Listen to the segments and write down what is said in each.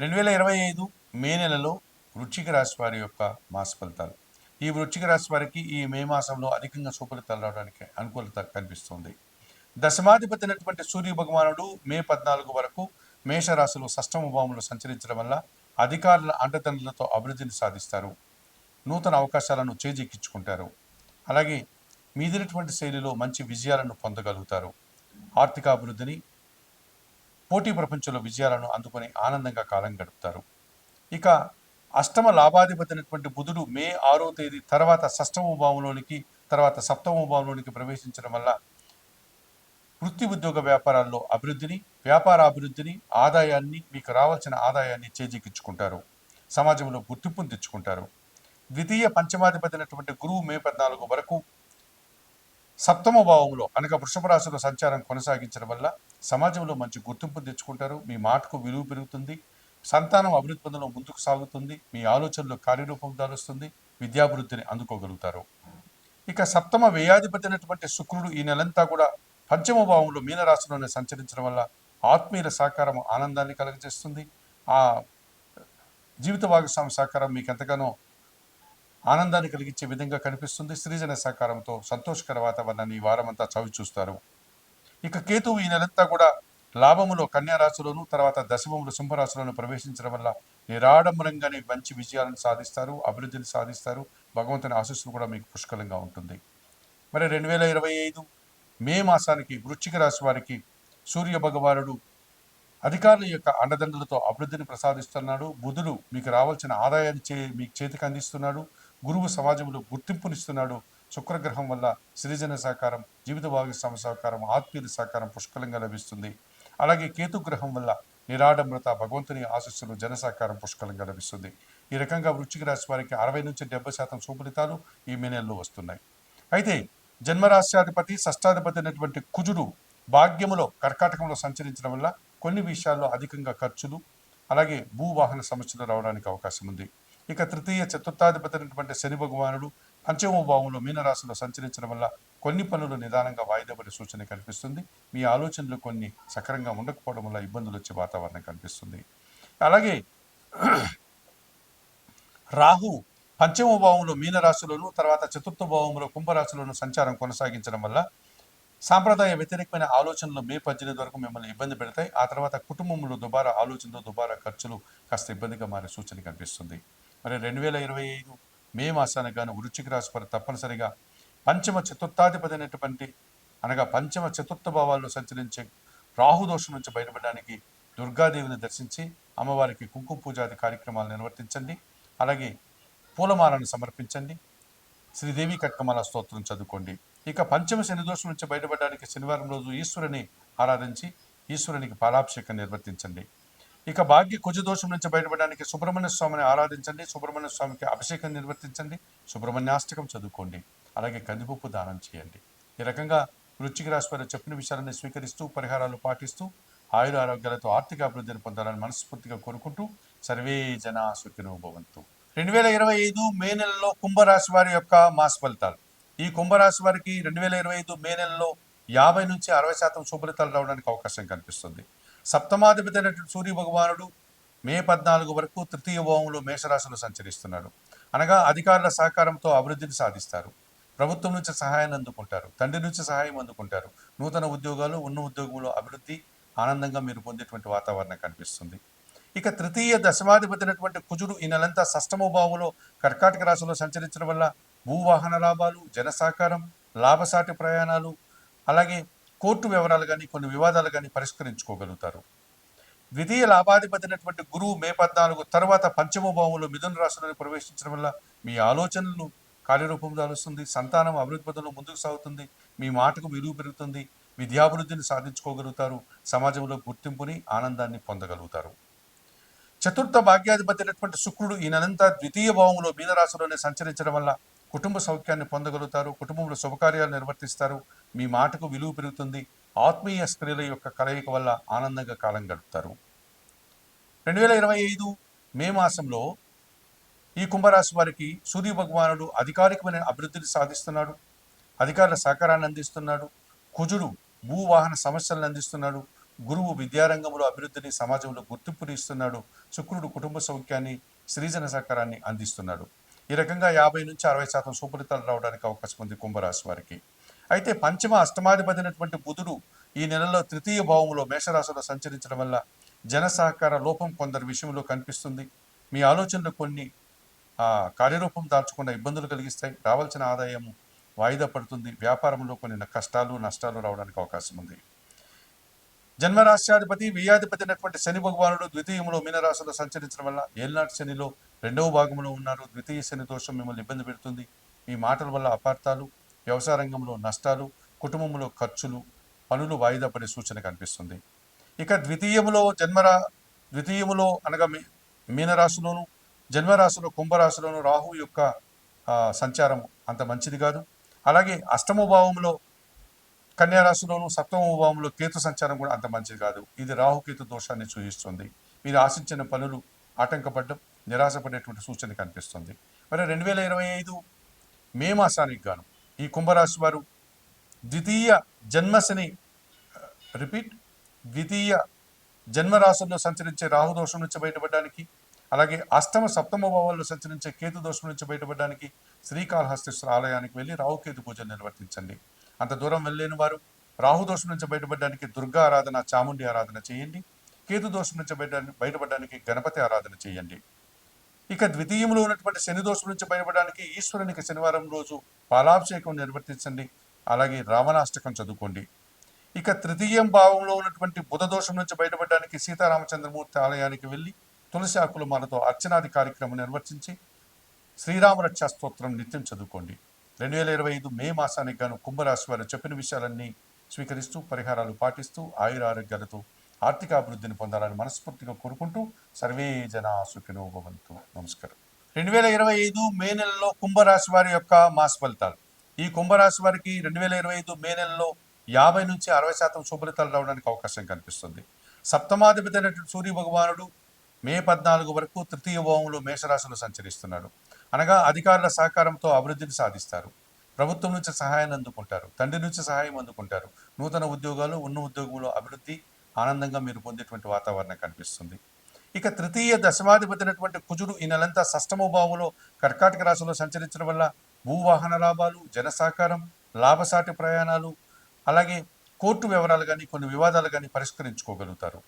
రెండు వేల ఇరవై ఐదు మే నెలలో వృశ్చిక రాశి వారి యొక్క మాస ఫలితాలు. ఈ వృశ్చిక రాశి వారికి ఈ మే మాసంలో అధికంగా సుఫలితాలు రావడానికి అనుకూలత కనిపిస్తుంది. దశమాధిపతి అయినటువంటి సూర్య భగవానుడు మే పద్నాలుగు వరకు మేషరాశిలో సష్టమ భావంలో సంచరించడం వల్ల అధికారుల అండదండలతో అభివృద్ధిని సాధిస్తారు. నూతన అవకాశాలను చేజిక్కించుకుంటారు. అలాగే మీదినటువంటి శైలిలో మంచి విజయాలను పొందగలుగుతారు. ఆర్థిక అభివృద్ధిని పోటీ ప్రపంచంలో విజయాలను అందుకొని ఆనందంగా కాలం గడుపుతారు. ఇక అష్టమ లాభాధిపతినటువంటి బుధుడు మే ఆరో తేదీ తర్వాత షష్టమ భావంలోనికి తర్వాత సప్తమ భావంలోనికి ప్రవేశించడం వల్ల వృత్తి ఉద్యోగ వ్యాపారాల్లో అభివృద్ధిని వ్యాపార అభివృద్ధిని ఆదాయాన్ని మీకు రావాల్సిన ఆదాయాన్ని చేజిక్కించుకుంటారు సమాజంలో గుర్తింపును తెచ్చుకుంటారు. ద్వితీయ పంచమాధిపతినటువంటి గురువు మే పద్నాలుగు వరకు సప్తమ భావంలో అనగా వృషభ రాశిలో సంచారం కొనసాగించడం వల్ల సమాజంలో మంచి గుర్తింపు తెచ్చుకుంటారు. మీ మాటకు విలువ పెరుగుతుంది. సంతానం అభివృద్ధి పొందడం ముందుకు సాగుతుంది. మీ ఆలోచనలో కార్యరూపం దాలుస్తుంది విద్యాభివృద్ధిని అందుకోగలుగుతారు. ఇక సప్తమ వ్యయాధిపతి అయినటువంటి శుక్రుడు ఈ నెలంతా కూడా పంచమ భావంలో మీనరాశిలోనే సంచరించడం వల్ల ఆత్మీయుల సహకారం ఆనందాన్ని కలుగజేస్తుంది. ఆ జీవిత భాగస్వామి సహకారం మీకు ఎంతగానో ఆనందాన్ని కలిగించే విధంగా కనిపిస్తుంది. సృజన సహకారంతో సంతోషకర వాతావరణాన్ని ఈ వారమంతా చవి చూస్తారు. ఇక కేతువు ఈ నెలంతా కూడా లాభములో కన్యారాశులను తర్వాత దశమములు సింహరాశులను ప్రవేశించడం వల్ల నిరాడంబరంగానే మంచి విజయాలను సాధిస్తారు అభివృద్ధిని సాధిస్తారు. భగవంతుని ఆశీస్సులు కూడా మీకు పుష్కలంగా ఉంటుంది. మరి రెండు వేల ఇరవై ఐదు మే మాసానికి వృశ్చిక రాశి వారికి సూర్య భగవానుడు అధికారుల యొక్క అండదండలతో అభివృద్ధిని ప్రసాదిస్తున్నాడు. బుధుడు మీకు రావాల్సిన ఆదాయాన్ని చే మీకు చేతికి అందిస్తున్నాడు. గురువు సమాజంలో గుర్తింపునిస్తున్నాడు. శుక్రగ్రహం వల్ల సృజన సహకారం జీవిత భాగస్వామి సహకారం ఆత్మీయుల సహకారం పుష్కలంగా లభిస్తుంది. అలాగే కేతు గ్రహం వల్ల నిరాడంబరత భగవంతుని ఆశస్సులు జన సహకారం పుష్కలంగా లభిస్తుంది. ఈ రకంగా వృశ్చిక రాశి వారికి అరవై నుంచి డెబ్బై శాతం సుఫలితాలు ఈ మే నెలలో వస్తున్నాయి. అయితే జన్మరాశ్యాధిపతి షష్టాధిపతి అయినటువంటి కుజుడు భాగ్యములో కర్కాటకంలో సంచరించడం వల్ల కొన్ని విషయాల్లో అధికంగా ఖర్చులు అలాగే భూవాహన సమస్యలు రావడానికి అవకాశం ఉంది ఇక తృతీయ చతుర్థాధిపతి శని భగవానుడు పంచమ భావంలో మీనరాశిలో సంచరించడం వల్ల కొన్ని పనులు నిదానంగా వాయిదాపడే సూచన కనిపిస్తుంది మీ ఆలోచనలు కొన్ని సక్రంగా ఉండకపోవడం వల్ల ఇబ్బందులు వచ్చే వాతావరణం కనిపిస్తుంది. అలాగే రాహు పంచమ భావంలో మీనరాశిలోను తర్వాత చతుర్థ భావంలో కుంభరాశిలోను సంచారం కొనసాగించడం వల్ల సాంప్రదాయ వ్యతిరేకమైన ఆలోచనలు మే పద్దెనిమిది వరకు మిమ్మల్ని ఇబ్బంది పెడతాయి. ఆ తర్వాత కుటుంబంలో దుబారా ఆలోచనలు దుబారా ఖర్చులు కాస్త ఇబ్బందిగా మారే సూచన కనిపిస్తుంది. మరి రెండు వేల ఇరవై ఐదు మే మాసానికి గాను వృశ్చిక రాశి వారు తప్పనిసరిగా పంచమ చతుర్థాధిపతి అనేటువంటి అనగా పంచమ చతుర్థ భావాల్లో సంచరించే రాహుదోషం నుంచి బయటపడడానికి దుర్గాదేవిని దర్శించి అమ్మవారికి కుంకుమ పూజాది కార్యక్రమాలు నిర్వర్తించండి. అలాగే పూలమాలను సమర్పించండి. శ్రీదేవి కట్కమాల స్తోత్రం చదువుకోండి. ఇక పంచమ శని దోషం నుంచి బయటపడడానికి శనివారం రోజు ఈశ్వరుని ఆరాధించి ఈశ్వరునికి పాలాభిషేకం నిర్వర్తించండి. ఇక భాగ్య కుజ దోషం నుంచి బయటపడడానికి సుబ్రహ్మణ్య స్వామిని ఆరాధించండి సుబ్రహ్మణ్య స్వామికి అభిషేకం నిర్వర్తించండి సుబ్రహ్మణ్యాష్టకం చదువుకోండి అలాగే కందిపప్పు దానం చేయండి. ఈ రకంగా వృచ్చిక రాశి వారు చెప్పిన విషయాలను స్వీకరిస్తూ పరిహారాలు పాటిస్తూ ఆయుర ఆరోగ్యాలతో ఆర్థిక అభివృద్ధిని పొందాలని మనస్ఫూర్తిగా కోరుకుంటూ సర్వే జన సుఖినో భవంతు. రెండు వేల ఇరవై ఐదు మే నెలలో కుంభరాశి వారి యొక్క మాస ఫలితాలు. ఈ కుంభరాశి వారికి రెండు వేల ఇరవై ఐదు మే నెలలో యాభై నుంచి అరవై శాతం శుభలితాలు రావడానికి అవకాశం కనిపిస్తుంది. సప్తమాధిపతి అయినటువంటి సూర్య భగవానుడు మే పద్నాలుగు వరకు తృతీయ భావంలో మేషరాశిలో సంచరిస్తున్నాడు. అనగా అధికారుల సహకారంతో అభివృద్ధిని సాధిస్తారు. ప్రభుత్వం నుంచి సహాయాన్ని అందుకుంటారు. తండ్రి నుంచి సహాయం అందుకుంటారు. నూతన ఉద్యోగాలు ఉన్న ఉద్యోగంలో అభివృద్ధి ఆనందంగా మీరు పొందేటువంటి వాతావరణం కనిపిస్తుంది. ఇక తృతీయ దశమాధిపతినటువంటి కుజుడు ఈ నెలంతా సష్టమ భావంలో కర్కాటక రాశిలో సంచరించడం వల్ల భూవాహన లాభాలు జన సహకారం లాభసాటి ప్రయాణాలు అలాగే కోర్టు వివరాలు కానీ కొన్ని వివాదాలు కానీ పరిష్కరించుకోగలుగుతారు. ద్వితీయ లాభాధిపతినటువంటి గురువు మే పద్నాలుగు తర్వాత పంచమ భావంలో మిథున రాశిలో ప్రవేశించడం వల్ల మీ ఆలోచనలు కార్యరూపం దాలుస్తుంది సంతానం అభివృద్ధి పదంలో ముందుకు సాగుతుంది మీ మాటకు విలువ పెరుగుతుంది విద్యాభివృద్ధిని సాధించుకోగలుగుతారు సమాజంలో గుర్తింపుని ఆనందాన్ని పొందగలుగుతారు. చతుర్థ భాగ్యాధిపతి అయినటువంటి శుక్రుడు ఈ నెలంతా ద్వితీయ భావంలో మీనరాశిలోనే సంచరించడం వల్ల కుటుంబ సౌఖ్యాన్ని పొందగలుగుతారు కుటుంబంలో శుభకార్యాలు నిర్వర్తిస్తారు. మీ మాటకు విలువ పెరుగుతుంది. ఆత్మీయ స్త్రీల యొక్క కలయిక వల్ల ఆనందంగా కాలం గడుపుతారు. రెండు వేల ఇరవై ఐదు మే మాసంలో ఈ కుంభరాశి వారికి సూర్య భగవానుడు అధికారికమైన అభివృద్ధిని సాధిస్తున్నాడు. అధికారుల సహకారాన్ని అందిస్తున్నాడు. కుజుడు భూవాహన సమస్యలను అందిస్తున్నాడు. గురువు విద్యారంగంలో అభివృద్ధిని సమాజంలో గుర్తింపుని ఇస్తున్నాడు. శుక్రుడు కుటుంబ సౌఖ్యాన్ని సృజన సహకారాన్ని అందిస్తున్నాడు. ఈ రకంగా యాభై నుంచి అరవై శాతం సుఫలితాలు రావడానికి అవకాశం ఉంది కుంభరాశి వారికి. అయితే పంచమ అష్టమాధిపతినటువంటి బుధుడు ఈ నెలలో తృతీయ భావంలో మేషరాశిలో సంచరించడం వల్ల జన సహకార లోపం కొందరి విషయంలో కనిపిస్తుంది. మీ ఆలోచనలు కొన్ని ఆ, కార్యరూపం దాల్చకుండా ఇబ్బందులు కలిగిస్తాయి. రావాల్సిన ఆదాయము వాయిదా పడుతుంది. వ్యాపారంలో కొన్ని కష్టాలు నష్టాలు రావడానికి అవకాశం ఉంది. జన్మరాశ్యాధిపతి వ్యయాధిపతి అయినటువంటి శని భగవానుడు ద్వితీయంలో మీనరాశిలో సంచరించడం వల్ల ఏళ్ళనాటి శనిలో రెండవ భాగంలో ఉన్నారు. ద్వితీయ శని దోషం మిమ్మల్ని ఇబ్బంది పెడుతుంది. మీ మాటల వల్ల అపార్థాలు వ్యవసాయ రంగంలో నష్టాలు కుటుంబంలో ఖర్చులు పనులు వాయిదా పడే సూచన కనిపిస్తుంది. ఇక ద్వితీయములో జన్మరా ద్వితీయములో అనగా మీ మీనరాశిలోను జన్మరాశిలో కుంభరాశిలోను రాహు యొక్క సంచారం అంత మంచిది కాదు. అలాగే అష్టమ భావంలో కన్యారాశిలోను సప్తమ భావంలో కేతు సంచారం కూడా అంత మంచిది కాదు. ఇది రాహుకేతు దోషాన్ని సూచిస్తుంది. మీరు ఆశించిన పనులు ఆటంకపడడం నిరాశపడేటువంటి సూచన కనిపిస్తుంది. మరి రెండు వేల ఇరవై ఐదు మే మాసానికి గాను ఈ కుంభరాశి వారు ద్వితీయ జన్మశని రిపీట్ ద్వితీయ జన్మరాశుల్లో సంచరించే రాహు దోషం నుంచి బయటపడడానికి అలాగే అష్టమ సప్తమ భావాల్లో సంచరించే కేతు దోషం నుంచి బయటపడడానికి శ్రీకాళహస్తీశ్వర ఆలయానికి వెళ్ళి రాహుకేతు పూజలు నిర్వర్తించండి. అంత దూరం వెళ్ళలేని వారు రాహు దోషం నుంచి బయటపడడానికి దుర్గా ఆరాధన చాముండి ఆరాధన చేయండి. కేతు దోషం నుంచి బయట బయటపడడానికి గణపతి ఆరాధన చేయండి. ఇక ద్వితీయంలో ఉన్నటువంటి శని దోషం నుంచి బయటపడడానికి ఈశ్వరునికి శనివారం రోజు పాలాభిషేకం నిర్వర్తించండి. అలాగే రావణాష్టకం చదువుకోండి. ఇక తృతీయం భావంలో ఉన్నటువంటి బుధ దోషం నుంచి బయటపడడానికి సీతారామచంద్రమూర్తి ఆలయానికి వెళ్ళి తులసి ఆకుల మాలతో అర్చనాది కార్యక్రమం నిర్వర్తించి శ్రీరామ రక్షా స్తోత్రం నిత్యం చదువుకోండి. రెండు వేల ఇరవై ఐదు మే మాసానికి గాను కుంభరాశి వారు చెప్పిన విషయాలన్నీ స్వీకరిస్తూ పరిహారాలు పాటిస్తూ ఆయుర ఆరోగ్యాలతో ఆర్థిక అభివృద్ధిని పొందాలని మనస్ఫూర్తిగా కోరుకుంటూ సర్వే జన సుఖినో భవంతు నమస్కారం. రెండు వేల ఇరవై ఐదు మే నెలలో కుంభరాశి వారి యొక్క మాస ఫలితాలు. ఈ కుంభరాశి వారికి రెండు వేల ఇరవై ఐదు మే నెలలో యాభై నుంచి అరవై శాతం శుభలితాలు రావడానికి అవకాశం కనిపిస్తుంది. సప్తమాధిపతి అయినటువంటి సూర్య భగవానుడు మే పద్నాలుగు వరకు తృతీయ భావంలో మేషరాశిలో సంచరిస్తున్నాడు. అనగా అధికారుల సహకారంతో అభివృద్ధిని సాధిస్తారు. ప్రభుత్వం నుంచి సహాయాన్ని అందుకుంటారు. తండ్రి నుంచి సహాయం అందుకుంటారు. నూతన ఉద్యోగాలు ఉన్న ఉద్యోగంలో అభివృద్ధి ఆనందంగా మీరు పొందేటువంటి వాతావరణం కనిపిస్తుంది. ఇక తృతీయ దశమాధిపతినటువంటి కుజుడు ఈ నెలంతా సష్టమ భావంలో కర్కాటక రాశిలో సంచరించడం వల్ల భూవాహన లాభాలు జనసాకారం లాభసాటి ప్రయాణాలు అలాగే కోర్టు వివరాలు కానీ కొన్ని వివాదాలు కానీ పరిష్కరించుకోగలుగుతారు.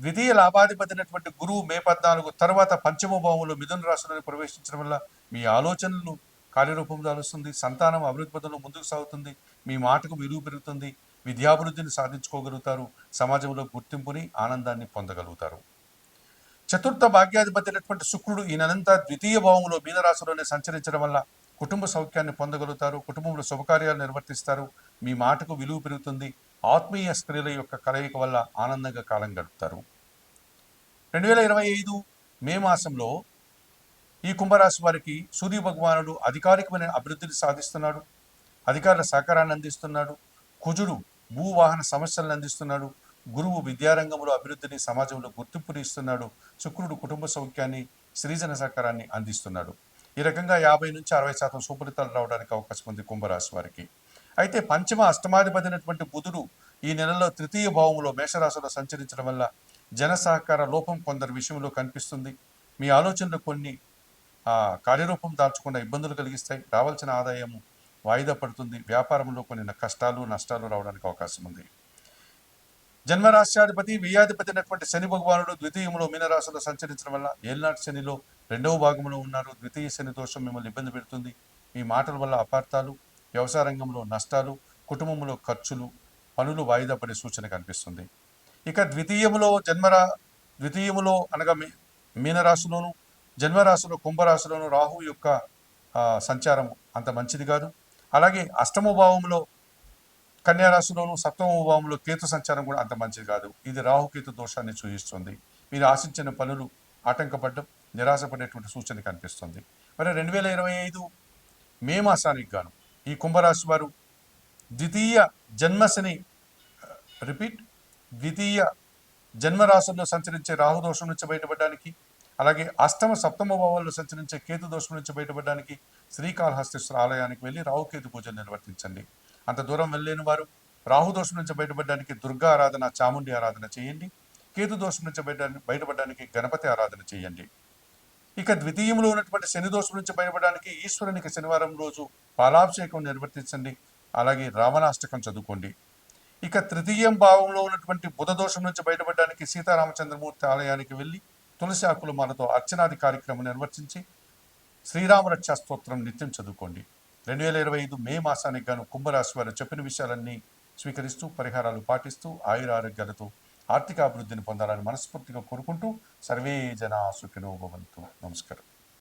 ద్వితీయ లాభాధిపతినటువంటి గురువు మే పద్నాలుగు తర్వాత పంచమ భావంలో మిథున రాశిలోని ప్రవేశించడం వల్ల మీ ఆలోచనలు కార్యరూపం దాలుస్తుంది సంతానం అభివృద్ధి పదంలో ముందుకు సాగుతుంది మీ మాటకు విలువ పెరుగుతుంది విద్యాభివృద్ధిని సాధించుకోగలుగుతారు సమాజంలో గుర్తింపుని ఆనందాన్ని పొందగలుగుతారు. చతుర్థ భాగ్యాధిపతి అయినటువంటి శుక్రుడు ఈ నెలంతా ద్వితీయ భావంలో మీనరాశిలోనే సంచరించడం వల్ల కుటుంబ సౌఖ్యాన్ని పొందగలుగుతారు కుటుంబంలో శుభకార్యాలు నిర్వర్తిస్తారు మీ మాటకు విలువ పెరుగుతుంది ఆత్మీయ స్త్రీల యొక్క కలయిక వల్ల ఆనందంగా కాలం గడుపుతారు. రెండు వేల ఇరవై ఐదు మే మాసంలో ఈ కుంభరాశి వారికి సూర్య భగవానుడు అధికారికమైన అభివృద్ధిని సాధిస్తున్నాడు అధికారుల సహకారాన్ని అందిస్తున్నాడు కుజుడు భూవాహన సమస్యలను అందిస్తున్నాడు. గురువు విద్యారంగంలో అభివృద్ధిని సమాజంలో గుర్తింపుని ఇస్తున్నాడు శుక్రుడు కుటుంబ సౌఖ్యాన్ని సృజన సహకారాన్ని అందిస్తున్నాడు. ఈ రకంగా యాభై నుంచి అరవై శాతం సుఫలితాలు రావడానికి అవకాశం ఉంది కుంభరాశి వారికి. అయితే పంచమ అష్టమాధిపతినటువంటి బుధుడు ఈ నెలలో తృతీయ భావంలో మేషరాశిలో సంచరించడం వల్ల జన సహకార లోపం కొందరి విషయంలో కనిపిస్తుంది. మీ ఆలోచనలు కొన్ని కార్యరూపం దాల్చకుండా ఇబ్బందులు కలిగిస్తాయి. రావాల్సిన ఆదాయము వాయిదా పడుతుంది. వ్యాపారంలో కొన్ని కష్టాలు నష్టాలు రావడానికి అవకాశం ఉంది. జన్మరాశ్యాధిపతి వియాధిపతి అయినటువంటి శని భగవానుడు ద్వితీయంలో మీనరాశిలో సంచరించడం వల్ల ఏల్నాటి శనిలో రెండవ భాగంలో ఉన్నారు. ద్వితీయ శని దోషం మిమ్మల్ని ఇబ్బంది పెడుతుంది. మీ మాటల వల్ల అపార్థాలు వ్యవసాయ రంగంలో నష్టాలు కుటుంబంలో ఖర్చులు పనులు వాయిదా పడే సూచన కనిపిస్తుంది. ఇక ద్వితీయములో జన్మరా ద్వితీయములో అనగా మీ మీనరాశిలోను జన్మరాశిలో కుంభరాశిలోను రాహు యొక్క సంచారం అంత మంచిది కాదు. అలాగే అష్టమ భావంలో కన్యా రాశిలోను సప్తమ భావంలో కేతు సంచారం కూడా అంత మంచిది కాదు. ఇది రాహుకేతు దోషాన్ని సూచిస్తుంది. మీరు ఆశించిన పనులు ఆటంకపడడం నిరాశపడేటువంటి సూచన కనిపిస్తుంది. మరి రెండు వేల ఇరవై ఐదు మే మాసానికి గాను ఈ కుంభరాశి వారు ద్వితీయ జన్మశని రిపీట్ ద్వితీయ జన్మరాశుల్లో సంచరించే రాహు దోషం నుంచి బయటపడడానికి అలాగే అష్టమ సప్తమ భావాల్లో సంచరించే కేతు దోషం నుంచి బయటపడడానికి శ్రీకాళహస్తేశ్వర ఆలయానికి వెళ్ళి రాహుకేతు పూజలు నిర్వర్తించండి. అంత దూరం వెళ్ళలేని వారు రాహు దోషం నుంచి బయటపడడానికి దుర్గా ఆరాధన చాముండి ఆరాధన చేయండి. కేతు దోషం నుంచి బయట బయటపడడానికి గణపతి ఆరాధన చేయండి. ఇక ద్వితీయంలో ఉన్నటువంటి శని దోషం నుంచి బయటపడడానికి ఈశ్వరునికి శనివారం రోజు పాలాభిషేకం నిర్వర్తించండి. అలాగే రావణాష్టకం చదువుకోండి. ఇక తృతీయం భావంలో ఉన్నటువంటి బుధ దోషం నుంచి బయటపడడానికి సీతారామచంద్రమూర్తి ఆలయానికి వెళ్ళి తులసి ఆకులు మాలతో అర్చనాది కార్యక్రమం నిర్వర్తించి శ్రీరామ రక్షా స్తోత్రం నిత్యం చదువుకోండి. రెండు వేల ఇరవై ఐదు మే మాసానికి గాను కుంభరాశి వారు చెప్పిన విషయాలన్నీ స్వీకరిస్తూ పరిహారాలు పాటిస్తూ ఆయుర ఆరోగ్యాలతో ఆర్థిక అభివృద్ధిని పొందాలని మనస్ఫూర్తిగా కోరుకుంటూ సర్వే జనా సుఖినో భవంతు. నమస్కారం.